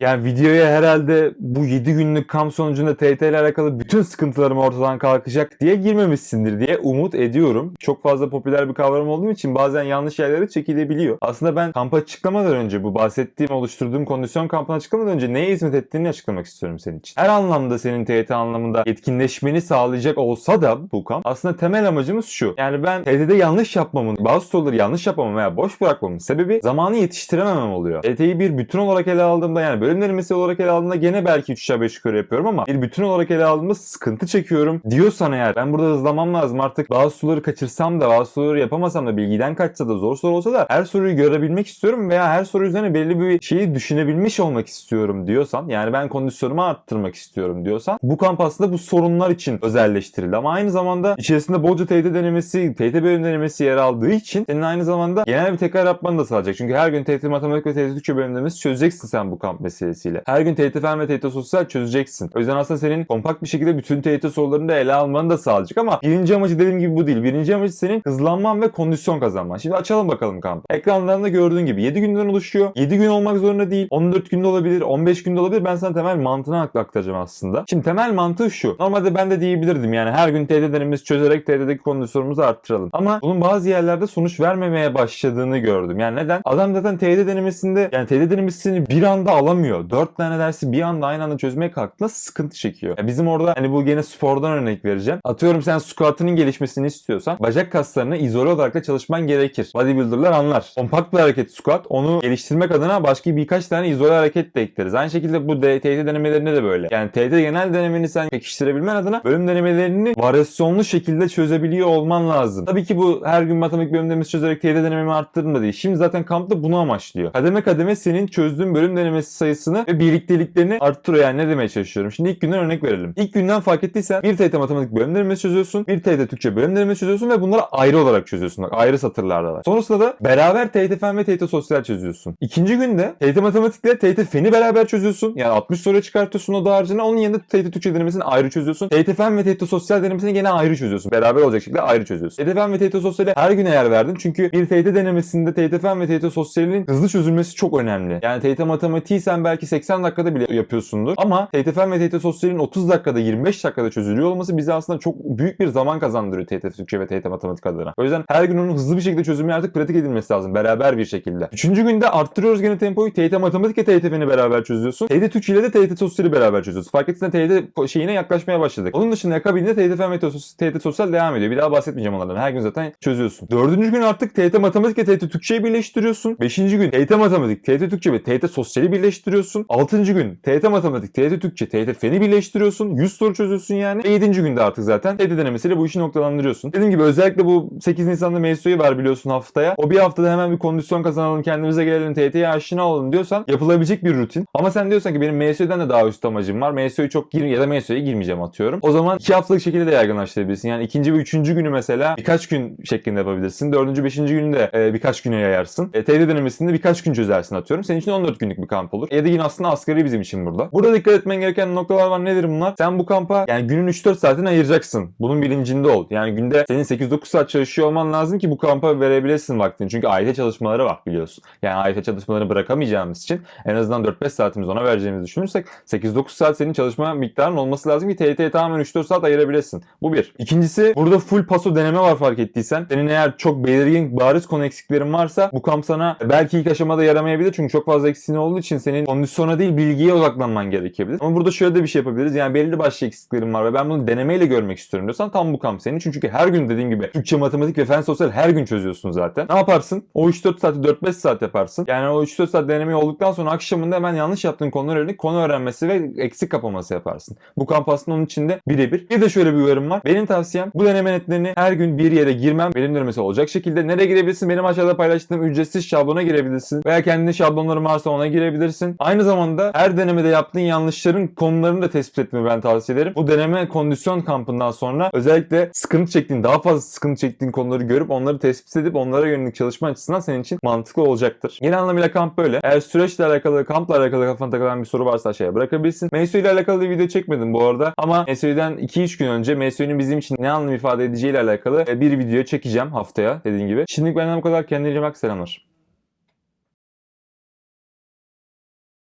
Yani videoya herhalde bu 7 günlük kamp sonucunda TYT ile alakalı bütün sıkıntılarım ortadan kalkacak diye girmemişsindir diye umut ediyorum. Çok fazla popüler bir kavram olduğu için bazen yanlış yerlere çekilebiliyor. Aslında ben kampa açıklamadan önce bu bahsettiğim oluşturduğum kondisyon kampını açıklamadan önce neye hizmet ettiğini açıklamak istiyorum senin için. Her anlamda senin TYT anlamında etkinleşmeni sağlayacak olsa da bu kamp aslında temel amacımız şu. Yani ben TYT'de yanlış yapmamın, bazı soruları yanlış yapmamın veya boş bırakmamın sebebi zamanı yetiştirememem oluyor. TYT'yi bir bütün olarak ele aldığımda yani bölüm denemesi olarak ele aldığımda gene belki 3 aşağı 5 yukarı yapıyorum ama bir bütün olarak ele aldığımda sıkıntı çekiyorum. Diyorsan eğer ben burada hızlamam lazım. Artık bazı soruları kaçırsam da bazı soruları yapamasam da bilgiden kaçsa da zor soru olsa da her soruyu görebilmek istiyorum veya her soru üzerine belli bir şeyi düşünebilmiş olmak istiyorum diyorsan yani ben kondisyonumu arttırmak istiyorum diyorsan bu kamp aslında bu sorunlar için özelleştirildi. Ama aynı zamanda içerisinde bolca TYT denemesi, TYT bölüm denemesi yer aldığı için senin aynı zamanda genel bir tekrar yapmanı da sağlayacak. Çünkü her gün TYT matematik ve TYT Türkçe bölüm denemesi çözeceksin sen bu kamp meselesiyle. Her gün TYT ve TYT sosyal çözeceksin. O yüzden aslında senin kompakt bir şekilde bütün TYT sorularını da ele almanı da sağlayacak ama birinci amacı dediğim gibi bu değil. Birinci amacı senin hızlanman ve kondisyon kazanman. Şimdi açalım bakalım kamp. Ekranlarında gördüğün gibi 7 günden oluşuyor. 7 gün olmak zorunda değil. 14 günde olabilir, 15 günde olabilir. Ben sana temel mantığını aktaracağım aslında. Şimdi temel mantığı şu. Normalde ben de diyebilirdim yani her gün TYT denememizi çözerek TYT'deki kondisyonumuzu arttıralım. Ama bunun bazı yerlerde sonuç vermemeye başladığını gördüm. Yani neden? Adam zaten TYT denemesinde yani TYT denemesini bir anda alamıyor. 4 tane dersi bir anda aynı anda çözmeye kalktığında sıkıntı çekiyor. Ya bizim orada hani bu gene spordan örnek vereceğim. Atıyorum sen squat'ının gelişmesini istiyorsan bacak kaslarını izole olarak da çalışman gerekir. Bodybuilder'lar anlar. Kompakt bir hareket squat. Onu geliştirmek adına başka birkaç tane izole hareket de ekleriz. Aynı şekilde bu TYT denemelerinde de böyle. Yani TYT genel denemeni sen pekiştirebilmen adına bölüm denemelerini varyasyonlu şekilde çözebiliyor olman lazım. Tabii ki bu her gün matematik bölüm denemesi çözerek TYT denememi arttırdım da değil. Şimdi zaten kampta bunu amaçlıyor. Kademe kademe senin çözdüğün bölüm denemesi sayısını ve birlikteliklerini arttırıyor. Yani ne demeye çalışıyorum? Şimdi ilk günden örnek verelim. İlk günden fark ettiysen bir TYT matematik bölüm çözüyorsun. Bir TYT Türkçe bölüm çözüyorsun ve bunları ayrı olarak çözüyorsun. Bak, ayrı satırlardalar. Sonrasında da beraber TYT fen ve TYT sosyal çözüyorsun. İkinci günde TYT matematikle TYT feni beraber çözüyorsun. Yani 60 soru çıkartıyorsun o da haricinde. Onun yanında TYT Türkçe denemesini ayrı çözüyorsun. TYT fen ve TYT sosyal denemesini gene ayrı çözüyorsun. Beraber olacak şekilde ayrı çözüyorsun. TYT fen ve TYT sosyale her gün yer verdin. Çünkü bir TYT denemesinde TYT fen ve TYT sosyalinin hızlı çözülmesi çok önemli. Yani TYT matematiği sen belki 80 dakikada bile yapıyorsundur. Ama TYT fen ve TYT sosyalin 30 dakikada 25 dakikada çözülüyor olması bize aslında çok büyük bir zaman kazandırıyor TYT Türkçe ve TYT matematik adına. O yüzden her gün onun hızlı bir şekilde çözümü artık pratik edilmesi lazım. Beraber bir şekilde. Üçüncü günde arttırıyoruz gene tempoyu. TYT matematik ve TYT feni beraber çözüyorsun. TYT Türkçe ile de TYT sosyali beraber çözüyorsun. Fark ettiğinde TYT şeyine yaklaşmaya başladık. Onun dışında akabinde TYT fen ve TYT sosyal devam ediyor. Bir daha bahsetmeyeceğim onlardan. Her gün zaten çözüyorsun. Dördüncü gün artık TYT matematik ve TYT Türkçeyi birleştiriyorsun. Beşinci gün TYT matematik, TYT Türkçe ve TYT sosyali birleştiriyorsun. Altıncı gün TYT matematik, TYT Türkçe, TYT feni birleştiriyorsun. 100 soru çözüyorsun yani. Ve yedinci günde artık zaten TYT denemesiyle bu işi noktalandırıyorsun. Dediğim gibi özellikle bu 8 Nisan'da MSU'yu var biliyorsun haftaya. O bir haftada hemen bir kondisyon kazanalım, kendimize gelelim, TYT'ye aşina olalım diyorsan yapılabilecek bir rutin. Ama sen diyorsan ki benim MSU'dan da daha üst amacım var. MSU'yu çok gir ya da MSU'ya girmeyeceğim atıyorum. O zaman 2 haftalık şekilde de yaygınlaştırabilirsin. Yani ikinci ve üçüncü günü mesela birkaç gün şeklinde yapabilirsin. Dördüncü, beşinci günü de e, birkaç güne yayarsın. E, TYT denemesinde birkaç gün çözersin atıyorum. Senin için 14 günlük bir kamp olur. Yine aslında asgari bizim için burada. Burada dikkat etmen gereken noktalar var. Nedir bunlar? Sen bu kampa yani günün 3-4 saatini ayıracaksın. Bunun bilincinde ol. Yani günde senin 8-9 saat çalışıyor olman lazım ki bu kampa verebilesin vaktini. Çünkü AYT çalışmaları var biliyorsun. Yani AYT çalışmalarını bırakamayacağımız için en azından 4-5 saatimiz ona vereceğimizi düşünürsek 8-9 saat senin çalışma miktarın olması lazım ki TYT'ye tamamen 3-4 saat ayırabilesin. Bu bir. İkincisi burada full paso deneme var fark ettiysen. Senin eğer çok belirgin bariz konu eksiklerin varsa bu kamp sana belki ilk aşamada yaramayabilir. Çünkü çok fazla eksiğin olduğu için senin kondisyona değil bilgiye odaklanman gerekebilir. Ama burada şöyle de bir şey yapabiliriz. Yani belli başlı eksiklerim var ve ben bunu denemeyle görmek istiyorum diyorsan tam bu kamp senin. Çünkü her gün dediğim gibi Türkçe, matematik ve fen sosyal her gün çözüyorsun zaten. Ne yaparsın? O 3-4 saati 4-5 saat yaparsın. Yani o 3-4 saat denemeyi olduktan sonra akşamında hemen yanlış yaptığın konuları öğrenip konu öğrenmesi ve eksik kapaması yaparsın. Bu kamp aslında onun içinde birebir. Bir de şöyle bir uyarım var. Benim tavsiyem bu deneme netlerini her gün bir yere girmem. Benim denemesi olacak şekilde. Nereye girebilirsin? Benim aşağıda paylaştığım ücretsiz şablona girebilirsin. Veya kendi şablonların varsa ona girebilirsin. Aynı zamanda her denemede yaptığın yanlışların konularını da tespit etmeyi ben tavsiye ederim. Bu deneme kondisyon kampından sonra özellikle sıkıntı çektiğin, daha fazla sıkıntı çektiğin konuları görüp onları tespit edip onlara yönelik çalışma açısından senin için mantıklı olacaktır. Genel anlamıyla kamp böyle. Eğer süreçle alakalı, kampla alakalı kafana takılan bir soru varsa aşağıya bırakabilirsin. MSU ile alakalı bir video çekmedim bu arada ama MSU'den 2-3 gün önce MSU'nun bizim için ne anlam ifade edeceği ile alakalı bir video çekeceğim haftaya dediğim gibi. Şimdilik benden bu kadar. Kendine iyi bak. Selamlar.